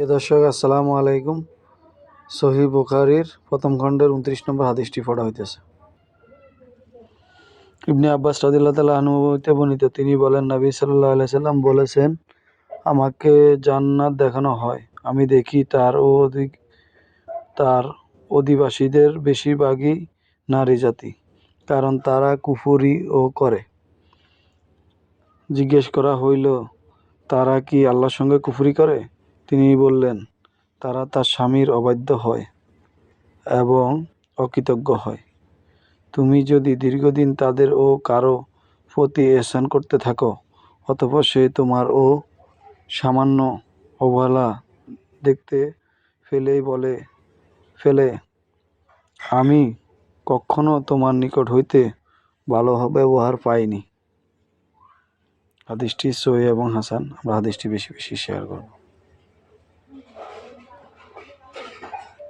প্রিয় দর্শক, আসসালামু আলাইকুম। সহি বুখারির প্রথম খণ্ডের উনত্রিশ নম্বর হাদিসটি পড়া হইতেছে। ইবনে আব্বাস রাদিল্লাহ তালা আনুভূতে বর্ণিত, তিনি বলেন, নবী সাল্লাহ সাল্লাম বলেছেন, আমাকে জান্নাত দেখানো হয়। আমি দেখি তার ও তার অধিবাসীদের বেশিরভাগই নারী জাতি, কারণ তারা কুফুরি ও করে। জিজ্ঞেস করা হইল, তারা কি আল্লাহর সঙ্গে কুফুরি করে? তিনি বললেন, তারা তার স্বামীর অবাধ্য হয় এবং অকৃতজ্ঞ হয়। তুমি যদি দীর্ঘদিন তাদের ও কারও প্রতি এহসান করতে থাকো অতঃপর সে তোমার ও সামান্য অবহেলা দেখতে ফেলেই বলে, ফেলে, আমি কখনো তোমার নিকট হইতে ভালো ব্যবহার পাইনি। হাদিসটি সহি এবং হাসান, আমরা হাদিসটি বেশি বেশি শেয়ার করব।